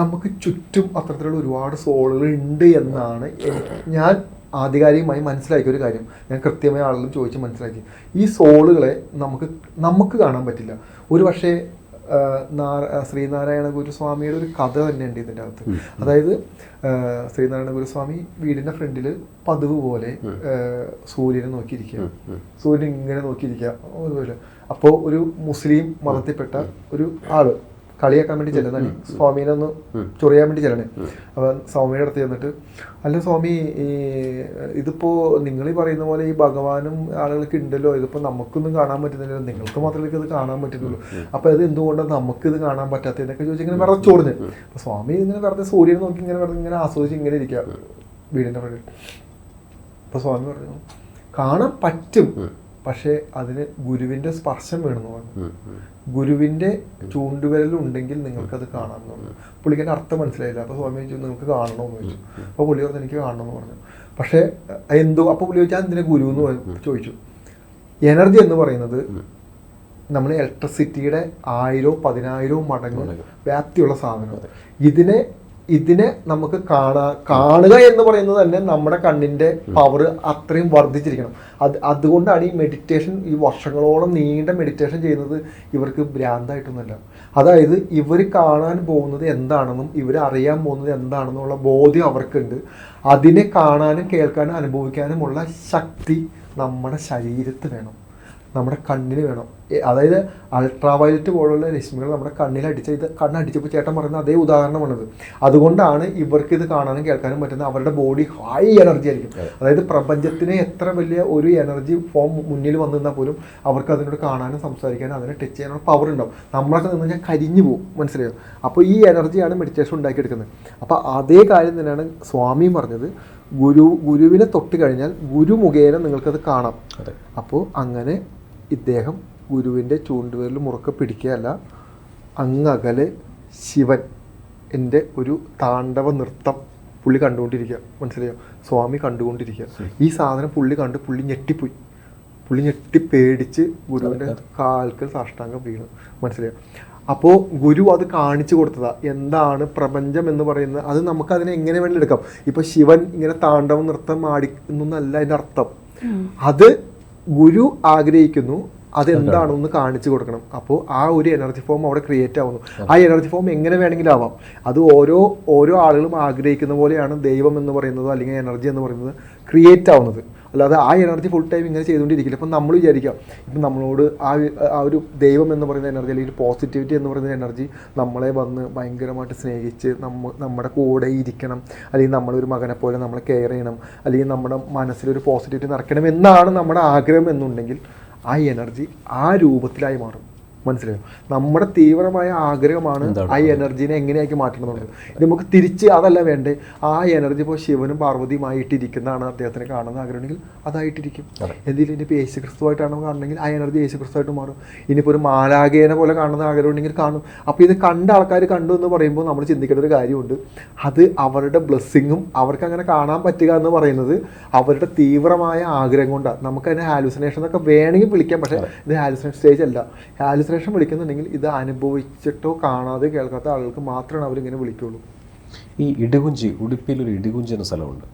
നമുക്ക് ചുറ്റും അത്തരത്തിലുള്ള ഒരുപാട് സോളുകൾ ഉണ്ട് എന്നാണ് ഞാൻ ആധികാരികമായി മനസ്സിലാക്കിയ ഒരു കാര്യം. ഞാൻ കൃത്യമായ ആളുകളും ചോദിച്ച് മനസ്സിലാക്കി. ഈ സോളുകളെ നമുക്ക് നമുക്ക് കാണാൻ പറ്റില്ല. ഒരു പക്ഷേ ശ്രീനാരായണ ഗുരുസ്വാമിയുടെ ഒരു കഥ തന്നെയുണ്ട് ഇതിന്റെ അകത്ത്. അതായത് ശ്രീനാരായണ ഗുരുസ്വാമി വീടിന്റെ ഫ്രണ്ടിൽ പതിവ് പോലെ സൂര്യനെ നോക്കിയിരിക്കുക. സൂര്യൻ ഇങ്ങനെ നോക്കിയിരിക്കുക. അപ്പോൾ ഒരു മുസ്ലിം മതത്തിൽപ്പെട്ട ഒരു ആൾ കളിയാക്കാൻ വേണ്ടി ചെല്ലുന്ന സ്വാമീനെ ഒന്ന് ചൊറിയാൻ വേണ്ടി ചെല്ലണേ. അപ്പൊ സ്വാമിയുടെ അടുത്ത് ചെന്നിട്ട് അല്ല സ്വാമി ഈ ഇതിപ്പോ നിങ്ങൾ ഈ പറയുന്ന പോലെ ഈ ഭഗവാനും ആളുകൾക്ക് ഉണ്ടല്ലോ. ഇതിപ്പോ നമുക്കൊന്നും കാണാൻ പറ്റുന്നില്ലല്ലോ. നിങ്ങൾക്ക് മാത്രമേ ഇത് കാണാൻ പറ്റുന്നുള്ളൂ. അപ്പൊ ഇത് എന്തുകൊണ്ടാണ് നമുക്ക് ഇത് കാണാൻ പറ്റാത്തതെന്നൊക്കെ ചോദിച്ചു ഇങ്ങനെ വെറുതെ ചോറിഞ്ഞ്. അപ്പൊ സ്വാമി ഇങ്ങനെ വെറുതെ സൂര്യനെ നോക്കി ഇങ്ങനെ വെറുതെ ഇങ്ങനെ ആസ്വദിച്ച് ഇങ്ങനെ ഇരിക്കുക വീടിന്റെ ഫ്രണ്ടിൽ അപ്പൊ സ്വാമി പറഞ്ഞു കാണാൻ പറ്റും. പക്ഷേ അതിന് ഗുരുവിന്റെ സ്പർശം വേണമെന്ന് പറഞ്ഞു. ഗുരുവിന്റെ ചൂണ്ടുവിരലുണ്ടെങ്കിൽ നിങ്ങൾക്കത് കാണാമെന്ന് പറഞ്ഞു. പുള്ളിക്ക് അർത്ഥം മനസ്സിലായില്ല. അപ്പോൾ സ്വാമി ചോദിച്ചു നിങ്ങൾക്ക് കാണണമെന്ന് ചോദിച്ചു. അപ്പോൾ പുള്ളി പറഞ്ഞു എനിക്ക് കാണണമെന്ന് പറഞ്ഞു. പക്ഷേ എന്തോ അപ്പൊ പുള്ളി ചോദിച്ചാൽ എന്തിനാ ഗുരു? എന്ന് ചോദിച്ചു. എനർജി എന്ന് പറയുന്നത് നമ്മൾ ഇലക്ട്രിസിറ്റിയുടെ ആയിരവും പതിനായിരവും മടങ്ങ് വ്യാപ്തിയുള്ള സാധനം ഇതിനെ ഇതിനെ നമുക്ക് കാണാ കാണുക എന്ന് പറയുന്നത് തന്നെ നമ്മുടെ കണ്ണിന്റെ പവർ അത്രയും വർദ്ധിച്ചിരിക്കണം. അത് അതുകൊണ്ടാണ് ഈ മെഡിറ്റേഷൻ ഈ വർഷങ്ങളോളം നീണ്ട മെഡിറ്റേഷൻ ചെയ്യുന്നത് ഇവർക്ക് ഭ്രാന്തായിട്ടൊന്നുമല്ല. അതായത് ഇവർ കാണാൻ പോകുന്നത് എന്താണെന്നും ഇവർ അറിയാൻ പോകുന്നത് എന്താണെന്നുള്ള ബോധ്യം അവർക്കുണ്ട്. അതിനെ കാണാനും കേൾക്കാനും അനുഭവിക്കാനുമുള്ള ശക്തി നമ്മുടെ ശരീരത്ത് വേണം. നമ്മുടെ കണ്ണിന് വേണം. അതായത് അൾട്രാ വയലറ്റ് പോലുള്ള രശ്മികൾ നമ്മുടെ കണ്ണിൽ അടിച്ച ഇത് കണ്ണടിച്ചപ്പോൾ ചേട്ടൻ പറയുന്ന അതേ ഉദാഹരണമാണിത്. അതുകൊണ്ടാണ് ഇവർക്ക് ഇത് കാണാനും കേൾക്കാനും പറ്റുന്ന അവരുടെ ബോഡി ഹൈ എനർജി ആയിരിക്കും. അതായത് പ്രപഞ്ചത്തിന് എത്ര വലിയ ഒരു എനർജി ഫോം മുന്നിൽ വന്നു നിന്നാൽ പോലും അവർക്ക് അതിനോട് കാണാനും സംസാരിക്കാനും അതിനെ ടച്ച് ചെയ്യാനുള്ള പവർ ഉണ്ടാവും. നമ്മളൊക്കെ നിന്ന് ഞാൻ കരിഞ്ഞു പോകും. മനസ്സിലായോ? അപ്പോൾ ഈ എനർജിയാണ് മെഡിറ്റേഷൻ ഉണ്ടാക്കിയെടുക്കുന്നത്. അപ്പോൾ അതേ കാര്യം തന്നെയാണ് സ്വാമിയും പറഞ്ഞത്. ഗുരു ഗുരുവിനെ തൊട്ട് കഴിഞ്ഞാൽ ഗുരു മുഖേന നിങ്ങൾക്കത് കാണാം. അപ്പോൾ അങ്ങനെ ഇദ്ദേഹം ഗുരുവിന്റെ ചൂണ്ടുവിരൽ മുറുക്കെ പിടിക്കുകയല്ല അങ്ങകലെ ശിവൻ എന്റെ ഒരു താണ്ഡവ നൃത്തം പുള്ളി കണ്ടുകൊണ്ടിരിക്കുക. മനസ്സിലായോ? സ്വാമി കണ്ടുകൊണ്ടിരിക്കുക. ഈ സാധനം പുള്ളി കണ്ട് പുള്ളി ഞെട്ടിപ്പോയി. പുള്ളി ഞെട്ടി പേടിച്ച് ഗുരുവിന്റെ കാൽക്കൽ സാഷ്ടാംഗം വീണു. മനസ്സിലായോ? അപ്പോൾ ഗുരു അത് കാണിച്ചു കൊടുത്തതാ. എന്താണ് പ്രപഞ്ചം എന്ന് പറയുന്നത്? അത് നമുക്ക് അതിനെ എങ്ങനെ വേണമെങ്കിലും എടുക്കാം. ഇപ്പൊ ശിവൻ ഇങ്ങനെ താണ്ഡവ നൃത്തം ആടിക്കുന്നല്ല അതിന്റെ അർത്ഥം. അത് ഗുരു ആഗ്രഹിക്കുന്നു. അതെന്താണെന്ന് കാണിച്ചു കൊടുക്കണം. അപ്പോൾ ആ ഒരു എനർജി ഫോം അവിടെ ക്രിയേറ്റ് ആവുന്നു. ആ എനർജി ഫോം എങ്ങനെ വേണമെങ്കിലും ആവാം അത് ഓരോ ഓരോ ആളുകളും ആഗ്രഹിക്കുന്ന പോലെയാണ് ദൈവം എന്ന് പറയുന്നത് അല്ലെങ്കിൽ എനർജി എന്ന് പറയുന്നത് ക്രിയേറ്റ് ആവുന്നത്. അല്ലാതെ ആ എനർജി ഫുൾ ടൈം ഇങ്ങനെ ചെയ്തുകൊണ്ടിരിക്കില്ല. അപ്പം നമ്മൾ വിചാരിക്കാം ഇപ്പം നമ്മളോട് ആ ആ ഒരു ദൈവം എന്ന് പറയുന്ന എനർജി അല്ലെങ്കിൽ പോസിറ്റിവിറ്റി എന്ന് പറയുന്ന എനർജി നമ്മളെ വന്ന് ഭയങ്കരമായിട്ട് സ്നേഹിച്ച് നമ്മ നമ്മുടെ കൂടെ ഇരിക്കണം. അല്ലെങ്കിൽ നമ്മളൊരു മകനെ പോലെ നമ്മളെ കെയർ ചെയ്യണം. അല്ലെങ്കിൽ നമ്മുടെ മനസ്സിലൊരു പോസിറ്റിവിറ്റി നടക്കണം എന്നാണ് നമ്മുടെ ആഗ്രഹം എന്നുണ്ടെങ്കിൽ ആ എനർജി ആ രൂപത്തിലായി മാറും. മനസ്സിലായോ? നമ്മുടെ തീവ്രമായ ആഗ്രഹമാണ് ആ എനർജിനെ എങ്ങനെയാക്കി മാറ്റണമെന്നുള്ളത്. ഇത് നമുക്ക് തിരിച്ച് അതല്ല വേണ്ടേ? ആ എനർജി ഇപ്പോൾ ശിവനും പാർവതിയുമായിട്ടിരിക്കുന്നതാണ് അദ്ദേഹത്തിന് കാണുന്ന ആഗ്രഹമെങ്കിൽ അതായിട്ടിരിക്കും. എന്തെങ്കിലും ഇനിയിപ്പോൾ യേശു ക്രിസ്തുവായിട്ടാണ് കാണണമെങ്കിൽ ആ എനർജി യേശു ക്രിസ്തുവായിട്ട് മാറും. ഇനിയിപ്പോൾ ഒരു മാലാകേനെ പോലെ കാണുന്ന ആഗ്രഹമുണ്ടെങ്കിൽ കാണും. അപ്പോൾ ഇത് കണ്ട ആൾക്കാർ കണ്ടു എന്ന് പറയുമ്പോൾ നമ്മൾ ചിന്തിക്കേണ്ട ഒരു കാര്യമുണ്ട്. അത് അവരുടെ ബ്ലെസ്സിങ്ങും അവർക്ക് അങ്ങനെ കാണാൻ പറ്റുക എന്ന് പറയുന്നത് അവരുടെ തീവ്രമായ ആഗ്രഹം കൊണ്ടാണ്. നമുക്ക് അതിനെ ഹാലുസിനേഷൻ എന്നൊക്കെ വേണമെങ്കിൽ വിളിക്കാം പക്ഷേ ഇത് ഹാലുസിനേഷൻ സ്റ്റേജ് അല്ല. ഹാലുസിനേഷൻ വിളിക്കുന്നുണ്ടെങ്കിൽ ഇത് അനുഭവിച്ചിട്ടോ കാണാതെ കേൾക്കാത്ത ആളുകൾക്ക് മാത്രമാണ് അവരിങ്ങനെ വിളിക്കുള്ളൂ. ഈ ഇടുകുഞ്ചി ഉടുപ്പിയിൽ ഒരു ഇടുകുഞ്ചി എന്ന സ്ഥലമുണ്ട്.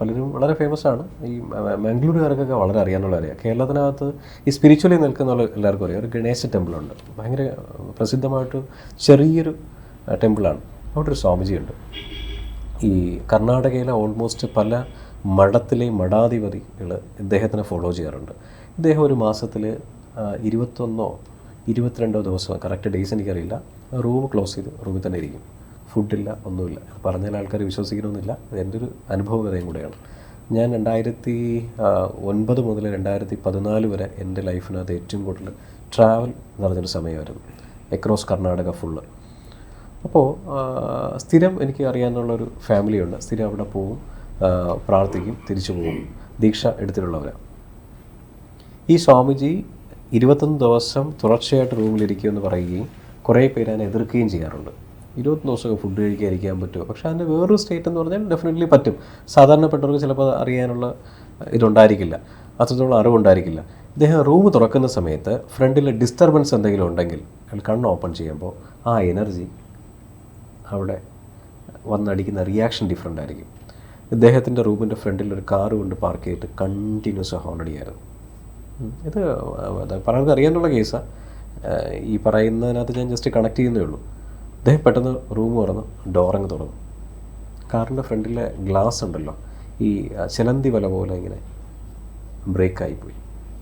പലരും വളരെ ഫേമസ് ആണ്. ഈ മംഗ്ലൂരുകാർക്കൊക്കെ വളരെ അറിയാനുള്ള അറിയാം കേരളത്തിനകത്ത് ഈ സ്പിരിച്വലി നിൽക്കുന്ന എല്ലാവർക്കും അറിയാം. ഒരു ഗണേശ ടെമ്പിളുണ്ട് ഭയങ്കര പ്രസിദ്ധമായിട്ട് ചെറിയൊരു ടെമ്പിളാണ് അവിടെ ഒരു സ്വാമിജിയുണ്ട്. ഈ കർണാടകയിലെ ഓൾമോസ്റ്റ് പല മഠത്തിലെ മഠാധിപതികൾ ഇദ്ദേഹത്തിനെ ഫോളോ ചെയ്യാറുണ്ട്. ഇദ്ദേഹം ഒരു മാസത്തിൽ ഇരുപത്തൊന്നോ ഇരുപത്തിരണ്ടോ ദിവസം കറക്റ്റ് ഡേയ്സ് എനിക്കറിയില്ല. റൂം ക്ലോസ് ചെയ്ത്. റൂമിൽ തന്നെ ഇരിക്കും. ഫുഡില്ല ഒന്നുമില്ല. പറഞ്ഞാൽ ആൾക്കാർ വിശ്വസിക്കണമെന്നില്ല. എന്റെ ഒരു അനുഭവകഥയും കൂടെയാണ്. ഞാൻ രണ്ടായിരത്തി ഒൻപത് മുതൽ രണ്ടായിരത്തി പതിനാല് വരെ എന്റെ ലൈഫിനകത്ത് ഏറ്റവും കൂടുതൽ ട്രാവൽ നടന്നൊരു സമയമായിരുന്നു. എക്രോസ് കർണാടക ഫുള്ള് അപ്പോൾ സ്ഥിരം എനിക്ക് അറിയാനുള്ളൊരു ഫാമിലിയുണ്ട് സ്ഥിരം അവിടെ പോവും പ്രാർത്ഥിക്കും തിരിച്ചു പോകും. ദീക്ഷ എടുത്തിട്ടുള്ളവരാണ് ഈ സ്വാമിജി ഇരുപത്തൊന്ന് ദിവസം തുടർച്ചയായിട്ട് റൂമിലിരിക്കുമെന്ന് പറയുകയും കുറേ പേര് അതിനെ എതിർക്കുകയും ചെയ്യാറുണ്ട്. ഇരുപത്തൊന്ന് ദിവസമൊക്കെ ഫുഡ് കഴിക്കാതിരിക്കാൻ പറ്റുമോ? പക്ഷേ അതിന്റെ വേറൊരു സ്റ്റേറ്റ് എന്ന് പറഞ്ഞാൽ ഡെഫിനറ്റ്ലി പറ്റും. സാധാരണപ്പെട്ടവർക്ക് ചിലപ്പോൾ അറിയാനുള്ള ഇതുണ്ടായിരിക്കില്ല. അത്രത്തോളം അറിവുണ്ടായിരിക്കില്ല. ഇദ്ദേഹം റൂം തുറക്കുന്ന സമയത്ത് ഫ്രണ്ടിൽ ഡിസ്റ്റർബൻസ് എന്തെങ്കിലും ഉണ്ടെങ്കിൽ അയാൾ കണ്ണ് ഓപ്പൺ ചെയ്യുമ്പോൾ ആ എനർജി അവിടെ വന്നടിക്കുന്ന റിയാക്ഷൻ ഡിഫറെന്റ് ആയിരിക്കും. ഇദ്ദേഹത്തിന്റെ റൂമിന്റെ ഫ്രണ്ടിൽ ഒരു കാറ് കൊണ്ട് പാർക്ക് ചെയ്തിട്ട് കണ്ടിന്യൂസ് ഉം. ഇത് പലർക്കും അറിയാനുള്ള കേസാണ് ഈ പറയുന്നതിനകത്ത് ഞാൻ ജസ്റ്റ് കണക്ട് ചെയ്യുന്നേ ഉള്ളൂ. അദ്ദേഹം പെട്ടെന്ന് റൂം തുറന്നു ഡോറങ്ങ് തുറന്നു. കാറിന്റെ ഫ്രണ്ടിലെ ഗ്ലാസ് ഉണ്ടല്ലോ. ഈ ചിലന്തി വല പോലെ ഇങ്ങനെ ബ്രേക്കായി പോയി.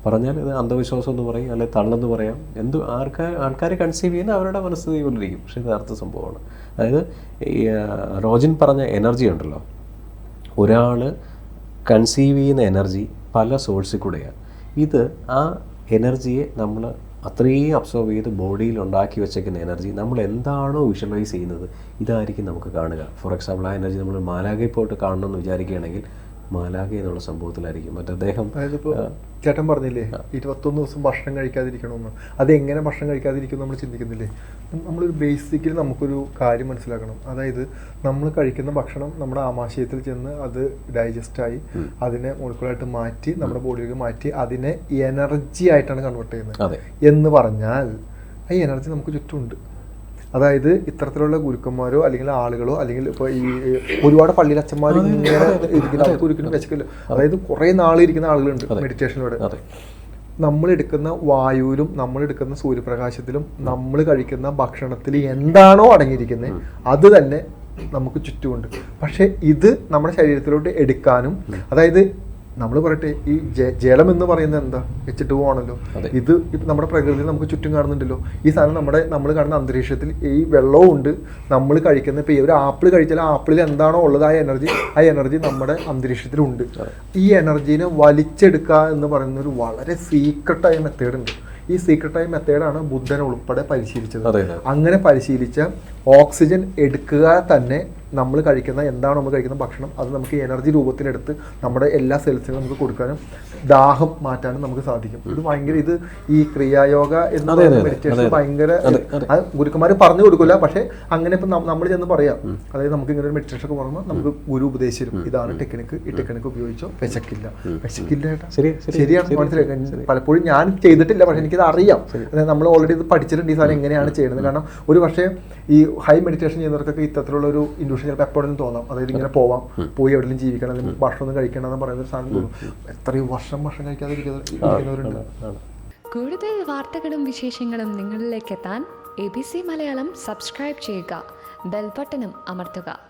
പറഞ്ഞാൽ ഇത് അന്ധവിശ്വാസം എന്ന് പറയും അല്ലെങ്കിൽ തള്ളെന്ന് പറയാം. എന്ത് ആൾക്കാർ ആൾക്കാരെ കൺസീവ് ചെയ്യുന്ന അവരുടെ മനസ്ഥിതി പോലിരിക്കും പക്ഷേ ഇത് അർത്ഥ സംഭവമാണ്. അതായത് ഈ റോജിൻ പറഞ്ഞ എനർജി ഉണ്ടല്ലോ. ഒരാൾ കൺസീവ് ചെയ്യുന്ന എനർജി പല സോഴ്സിൽ കൂടെയാണ് ഇത് ആ എനർജിയെ നമ്മൾ അത്രയും അബ്സോർവ് ചെയ്ത് ബോഡിയിൽ ഉണ്ടാക്കി വെച്ചേക്കുന്ന എനർജി നമ്മൾ എന്താണോ വിഷ്വലൈസ് ചെയ്യുന്നത് ഇതായിരിക്കും നമുക്ക് കാണുക. ഫോർ എക്സാമ്പിൾ ആ എനർജി നമ്മൾ മാലാകയിൽ പോയിട്ട് കാണണമെന്ന് വിചാരിക്കുകയാണെങ്കിൽ മാലാക എന്നുള്ള സംഭവത്തിലായിരിക്കും. മറ്റേ അദ്ദേഹം ചേട്ടൻ പറഞ്ഞില്ലേ ഇരുപത്തൊന്ന് ദിവസം ഭക്ഷണം കഴിക്കാതിരിക്കണമെന്ന് അത് എങ്ങനെ ഭക്ഷണം കഴിക്കാതിരിക്കും നമ്മൾ ചിന്തിക്കുന്നില്ലേ? നമ്മളൊരു ബേസിക്കലി നമുക്കൊരു കാര്യം മനസ്സിലാക്കണം. അതായത് നമ്മൾ കഴിക്കുന്ന ഭക്ഷണം നമ്മുടെ ആമാശയത്തിൽ ചെന്ന് അത് ഡൈജസ്റ്റായി അതിനെ മോളിക്കുലായിട്ട് മാറ്റി നമ്മുടെ ബോഡിയിലേക്ക് മാറ്റി അതിനെ എനർജി ആയിട്ടാണ് കൺവേർട്ട് ചെയ്യുന്നത്. എന്ന് പറഞ്ഞാൽ ആ എനർജി നമുക്ക് ചുറ്റുമുണ്ട്. അതായത് ഇത്തരത്തിലുള്ള ഗുരുക്കന്മാരോ അല്ലെങ്കിൽ ആളുകളോ അല്ലെങ്കിൽ ഇപ്പോൾ ഈ ഒരുപാട് പള്ളിയിൽ അച്ഛന്മാർ ഇങ്ങനെ ഇരിക്കുന്ന അവർക്ക് ഒരിക്കലും വിശക്കില്ല. അതായത് കുറേ നാൾ ഇരിക്കുന്ന ആളുകളുണ്ട് മെഡിറ്റേഷനിലൂടെ എടുക്കുന്ന വായുവിലും നമ്മൾ എടുക്കുന്ന സൂര്യപ്രകാശത്തിലും നമ്മൾ കഴിക്കുന്ന ഭക്ഷണത്തിൽ എന്താണോ അടങ്ങിയിരിക്കുന്നത് അത് തന്നെ നമുക്ക് ചുറ്റുമുണ്ട്. പക്ഷെ ഇത് നമ്മുടെ ശരീരത്തിലോട്ട് എടുക്കാനും അതായത് നമ്മൾ പറയട്ടെ ഈ ജലം എന്ന് പറയുന്നത് എന്താ? വെച്ചിട്ട് പോകണല്ലോ ആണല്ലോ. ഇത് ഇപ്പം നമ്മുടെ പ്രകൃതി നമുക്ക് ചുറ്റും കാണുന്നുണ്ടല്ലോ. ഈ സാധനം നമ്മുടെ നമ്മൾ കാണുന്ന അന്തരീക്ഷത്തിൽ ഈ വെള്ളവും ഉണ്ട്. നമ്മൾ കഴിക്കുന്ന ഇപ്പോൾ ഈ ഒരു ആപ്പിൾ കഴിച്ചാൽ ആപ്പിളിൽ എന്താണോ ഉള്ളത് ആ എനർജി ആ എനർജി നമ്മുടെ അന്തരീക്ഷത്തിലുണ്ട് ഈ എനർജീനെ വലിച്ചെടുക്കുക എന്ന് പറയുന്ന ഒരു വളരെ സീക്രട്ടായ മെത്തേഡ് ഉണ്ട്. ഈ സീക്രട്ടായ മെത്തേഡാണ് ബുദ്ധൻ ഉൾപ്പെടെ പരിശീലിച്ചത്. അങ്ങനെ പരിശീലിച്ച ഓക്സിജൻ എടുക്കുക തന്നെ നമ്മൾ കഴിക്കുന്ന എന്താണ് നമ്മൾ കഴിക്കുന്ന ഭക്ഷണം അത് നമുക്ക് എനർജി രൂപത്തിലെടുത്ത് നമ്മുടെ എല്ലാ സെൽസിനും നമുക്ക് കൊടുക്കാനും ദാഹം മാറ്റാനും നമുക്ക് സാധിക്കും. ഇത് ഭയങ്കര ഇത് ഈ ക്രിയായോഗ എന്ന് പറയുന്ന മെഡിറ്റേഷൻ ഭയങ്കര അതെ, ഗുരുക്കന്മാർ പറഞ്ഞു കൊടുക്കില്ല പക്ഷേ അങ്ങനെ ഇപ്പം നമ്മൾ ചെന്ന് പറയാം. അതായത് നമുക്ക് ഇങ്ങനെ ഒരു മെഡിറ്റേഷൻ ഒക്കെ പറയുമ്പോൾ നമുക്ക് ഗുരു ഉപദേശം ഇതാണ് ടെക്നിക്ക് ഈ ടെക്നിക്ക് ഉപയോഗിച്ചോ? വിശക്കില്ല. വിശക്കില്ല ശരിയാണ് മനസ്സിലായി. പലപ്പോഴും ഞാൻ ചെയ്തിട്ടില്ല പക്ഷെ എനിക്കിത് അറിയാം. അതായത് നമ്മൾ ഓൾറെഡി ഇത് പഠിച്ചിട്ടുണ്ട് ഈ സാധനം എങ്ങനെയാണ് ചെയ്യുന്നത്. കാരണം ഒരു പക്ഷേ ഈ ഹൈ മെഡിറ്റേഷൻ ചെയ്യുന്നവർക്കൊക്കെ ഇത്തരത്തിലുള്ള ഒരു ഇൻഡ്യൂഷൻ ചിലപ്പോൾ എപ്പോഴും തോന്നാം അതായത് ഇങ്ങനെ പോവാം പോയി എവിടെയും ജീവിക്കണം അല്ലെങ്കിൽ ഭക്ഷണം കഴിക്കണം എന്ന് പറയുന്ന ഒരു സാധനം തോന്നും. എത്രയും വർഷം ഭക്ഷണം കഴിക്കാതെ ഇരിക്കുന്ന- ഇരിക്കുന്നവരുണ്ട്. കൂടുതൽ വാർത്തകളും വിശേഷങ്ങളും നിങ്ങളിലേക്ക് എത്താൻ A B C Malayalam subscribe ചെയ്യുക. ബെൽബട്ടനും അമർത്തുക.